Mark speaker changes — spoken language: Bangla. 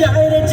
Speaker 1: যায় রে